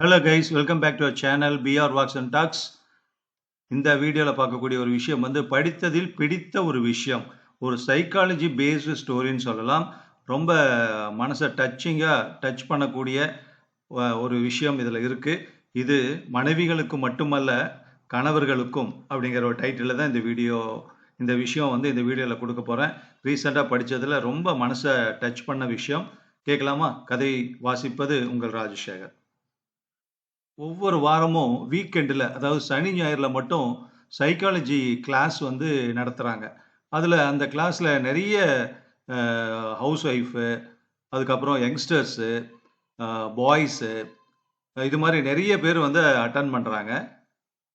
Hello guys welcome back to our channel PR walks and talks இந்த வீடியோவில் பார்க்கக்கூடிய ஒரு விஷயம் வந்து படித்ததில் பிடித்த ஒரு விஷயம். ஒரு சைக்காலஜி பேஸ்டு ஸ்டோரின்னு சொல்லலாம். ரொம்ப மனசை டச்சிங்காக டச் பண்ணக்கூடிய ஒரு விஷயம் இதில் இருக்குது இது மனைவிகளுக்கு மட்டுமல்ல கணவர்களுக்கும் அப்படிங்கிற ஒரு டைட்டிலில் தான் இந்த வீடியோ இந்த விஷயம் வந்து இந்த வீடியோவில் கொடுக்க போகிறேன் ரீசெண்டாக படித்ததில் ரொம்ப மனசை டச் பண்ண விஷயம். கேட்கலாமா? கதை வாசிப்பது உங்கள் ராஜசேகர். ஒவ்வொரு வாரமும் வீக்கெண்டில் அதாவது சனி ஞாயிறில் மட்டும் சைக்காலஜி கிளாஸ் வந்து நடத்துகிறாங்க அதில் அந்த கிளாஸில் நிறைய ஹவுஸ் ஒய்ஃபு அதுக்கப்புறம் யங்ஸ்டர்ஸு பாய்ஸு இது மாதிரி நிறைய பேர் வந்து அட்டன் பண்ணுறாங்க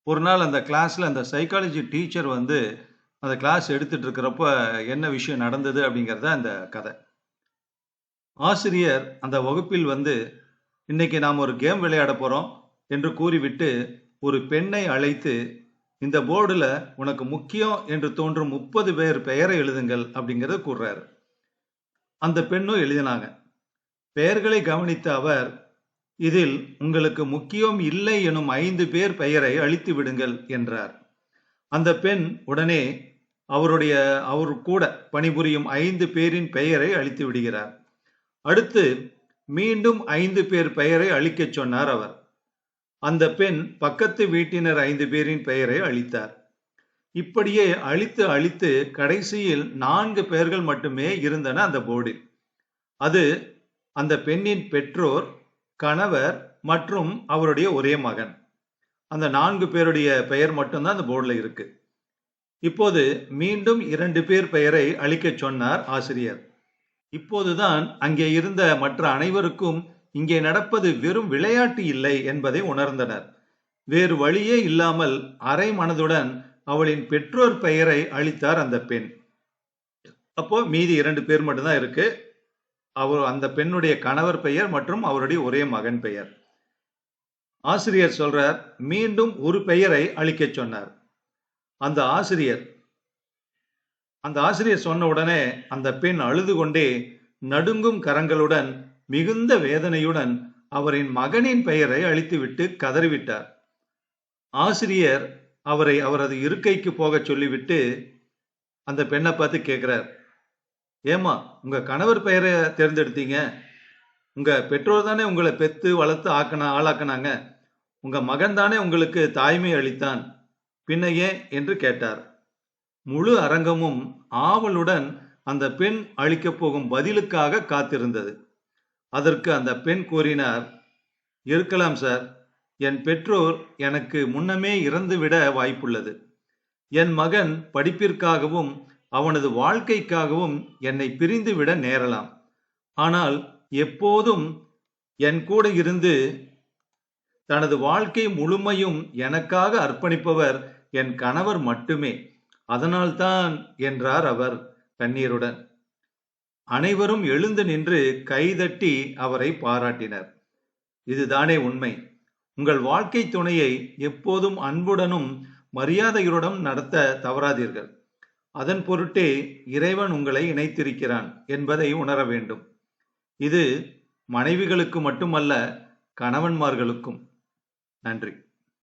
ஒரு நாள் அந்த கிளாஸில் அந்த சைக்காலஜி டீச்சர் வந்து அந்த கிளாஸ் எடுத்துட்டு இருக்கிறப்ப என்ன விஷயம் நடந்தது அப்படிங்கிறத அந்த கதை. ஆசிரியர் அந்த வகுப்பில் வந்து இன்னைக்கு நாம் ஒரு கேம் விளையாட போகிறோம் என்று கூறிவிட்டு ஒரு பெண்ணை அழைத்து இந்த போர்டில் உனக்கு முக்கியம் என்று தோன்றும் முப்பது பேர் பெயரை எழுதுங்கள் அப்படிங்கிறத கூறுறாரு. அந்த பெண்ணும் எழுதினாங்க. பெயர்களை கவனித்த அவர் இதில் உங்களுக்கு முக்கியம் இல்லை எனும் ஐந்து பேர் பெயரை அழித்து விடுங்கள் என்றார். அந்த பெண் உடனே அவருடைய அவர் கூட பணிபுரியும் ஐந்து பேரின் பெயரை அழித்து விடுகிறார். அடுத்து மீண்டும் ஐந்து பேர் பெயரை அழிக்கச் சொன்னார் அவர். அந்த பெண் பக்கத்து வீட்டினர் ஐந்து பேரின் பெயரை அழித்தார். இப்படியே அழித்து அழித்து கடைசியில் நான்கு பெயர்கள் மட்டுமே இருந்தன அந்த போர்டில். அது அந்த பெண்ணின் பெற்றோர் கணவர் மற்றும் அவருடைய ஒரே மகன். அந்த நான்கு பேருடைய பெயர் மட்டும்தான் அந்த போர்டில் இருக்கு. இப்போது மீண்டும் இரண்டு பேர் பெயரை அழிக்கச் சொன்னார் ஆசிரியர். இப்போதுதான் அங்கே இருந்த மற்ற அனைவருக்கும் இங்கே நடப்பது வெறும் விளையாட்டு இல்லை என்பதை உணர்ந்தனர். வேறு வழியே இல்லாமல் அரை மனதுடன் அவளின் பெற்றோர் பெயரை அழித்தார் அந்த பெண். அப்போ மீதி இரண்டு பேர் மட்டும்தான் இருக்கு. அவர் அந்த பெண்ணுடைய கணவர் பெயர் மற்றும் அவருடைய ஒரே மகன் பெயர். ஆசிரியர் சொல்றார் மீண்டும் ஒரு பெயரை அழிக்கச் சொன்னார். அந்த ஆசிரியர் அந்த ஆசிரியர் சொன்ன உடனே அந்த பெண் அழுது கொண்டே நடுங்கும் கரங்களுடன் மிகுந்த வேதனையுடன் அவரின் மகனின் பெயரை அழித்துவிட்டு கதறிவிட்டார். ஆசிரியர் அவரை அவரது இருக்கைக்கு போகச் சொல்லிவிட்டு அந்த பெண்ணை பார்த்து கேட்கிறார் ஏமா உங்க கணவர் பெயரை தேர்ந்தெடுத்தீங்க. உங்க பெற்றோர் தானே உங்களை பெத்து வளர்த்து ஆக்கின ஆளாக்குனாங்க. உங்க மகன் தானே உங்களுக்கு தாய்மை அளித்தான். பின்னையே என்று கேட்டார். முழு அரங்கமும் ஆவலுடன் அந்த பெண் அளிக்கப் போகும் பதிலுக்காக காத்திருந்தது. அதற்கு அந்த பெண் கூறினார் இருக்கலாம் சார். என் பெற்றோர் எனக்கு முன்னமே இறந்துவிட வாய்ப்புள்ளது. என் மகன் படிப்பிற்காகவும் அவனது வாழ்க்கைக்காகவும் என்னை பிரிந்துவிட நேரலாம். ஆனால் எப்போதும் என் கூட இருந்து தனது வாழ்க்கை முழுமையும் எனக்காக அர்ப்பணிப்பவர் என் கணவர் மட்டுமே. அதனால்தான் என்றார் அவர் கண்ணீருடன் அனைவரும் எழுந்து நின்று கைதட்டி அவரை பாராட்டினர். இதுதானே உண்மை. உங்கள் வாழ்க்கை துணையை எப்போதும் அன்புடனும் மரியாதையுடன் நடத்த தவறாதீர்கள். அதன் பொருட்டே இறைவன் உங்களை இணைத்திருக்கிறான் என்பதை உணர வேண்டும். இது மனைவிகளுக்கு மட்டுமல்ல கணவன்மார்களுக்கும். நன்றி.